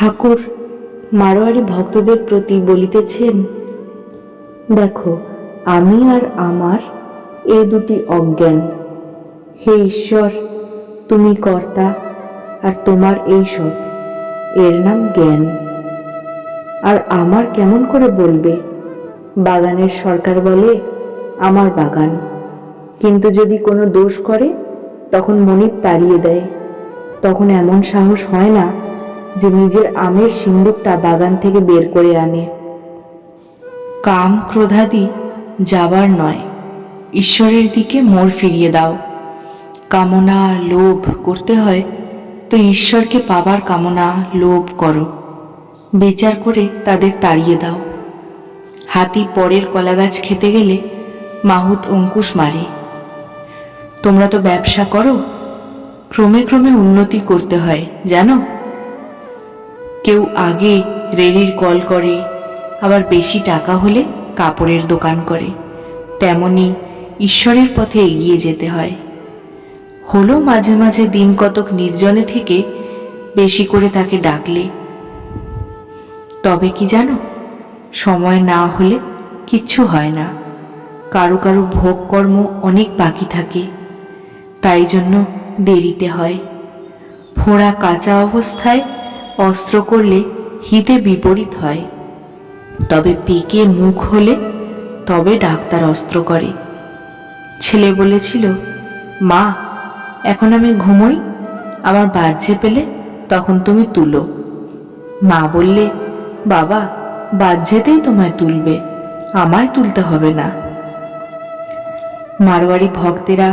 ঠাকুর মারোয়ারি ভক্তদের প্রতি বলিতেছেন, দেখো, আমি আর আমার এ দুটি অজ্ঞান। হে ঈশ্বর, তুমি কর্তা আর তোমার এই সব, এর নাম জ্ঞান। আর আমার কেমন করে বলবে? বাগানের সরকার বলে, আমার বাগান। কিন্তু যদি কোনো দোষ করে, তখন মনিব তাড়িয়ে দেয়। তখন এমন সাহস হয় না যে নিজের আমের সিন্দুকটা বাগান থেকে বের করে আনে। কাম ক্রোধাদি যাবার নয়, ঈশ্বরের দিকে মোড় ফিরিয়ে দাও। কামনা লোভ করতে হয়, তো ঈশ্বরকে পাবার কামনা লোভ করো। বিচার করে তাদের তাড়িয়ে দাও। হাতি পরের কলা গাছ খেতে গেলে মাহুত অঙ্কুশ মারে। তোমরা তো ব্যবসা করো, ক্রমে ক্রমে উন্নতি করতে হয়, জানো? কেউ আগে রেড়ির কল করে, আবার বেশি টাকা হলে কাপড়ের দোকান করে। তেমনি ঈশ্বরের পথে এগিয়ে যেতে হয়। হলো মাঝে মাঝে দিন কতক নির্জনে থেকে বেশি করে তাকে ডাকলে। তবে কি জানো, সময় না হলে কিচ্ছু হয় না। কারও কারও ভোগ কর্ম অনেক বাকি থাকে। তাই জন্য দেরিতে হয়। ফোড়া কাঁচা অবস্থায় অস্ত্র করলে হিতে বিপরীত হয়। তবে পেকে মুখ হলে তবে ডাক্তার অস্ত্র করে। ছেলে বলেছিল, মা, এখন আমি ঘুমোই, আমার বাজ্যে পেলে তখন তুমি তুলো। মা বললে, বাবা বাজ্যেতেই তোমায় তুলবে, আমায় তুলতে হবে না। মারোয়ারি ভক্তেরা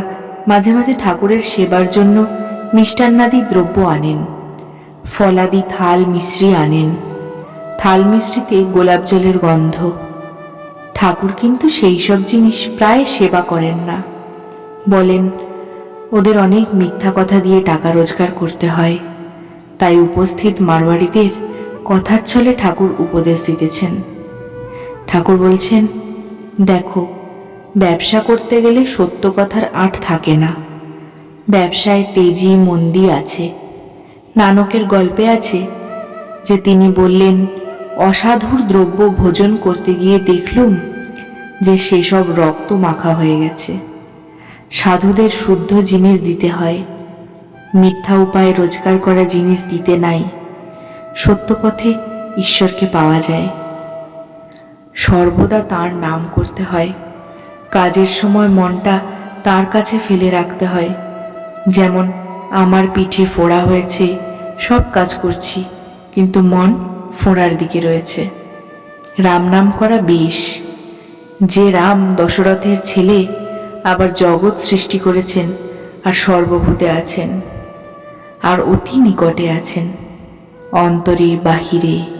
মাঝে মাঝে ঠাকুরের সেবার জন্য মিষ্টান্নাদি দ্রব্য আনেন। ফলাদি থাল মিশ্রি আনেন। থাল মিশ্রিতে গোলাপ জলের গন্ধ। ঠাকুর কিন্তু সেই সব জিনিস প্রায় সেবা করেন না। বলেন, ওদের অনেক মিথ্যা কথা দিয়ে টাকা রোজগার করতে হয়। তাই উপস্থিত মারোয়ারিদের কথার ছলে ঠাকুর উপদেশ দিতেছেন। ঠাকুর বলছেন, দেখো, ব্যবসা করতে গেলে সত্য কথার আঁট থাকে না। ব্যবসায় তেজি মন্দি আছে। নানকের গল্পে আছে যে তিনি বললেন, অসাধুর দ্রব্য ভোজন করতে গিয়ে দেখলুম যে সেসব রক্ত মাখা হয়ে গেছে। সাধুদের শুদ্ধ জিনিস দিতে হয়। মিথ্যা উপায়ে রোজগার করা জিনিস দিতে নাই। সত্য পথে ঈশ্বরকে পাওয়া যায়। সর্বদা তার নাম করতে হয়। কাজের সময় মনটা তার কাছে ফেলে রাখতে হয়। যেমন আমার পিঠে ফোড়া হয়েছে, সব কাজ করছি, কিন্তু মন ফোড়ার দিকে রয়েছে। রাম নাম করা বেশ যে রাম দশরথের ছেলে, আবার জগৎ সৃষ্টি করেছেন আর সর্বভূতে আছেন। আর অতি নিকটে আছেন, অন্তরে বাহিরে।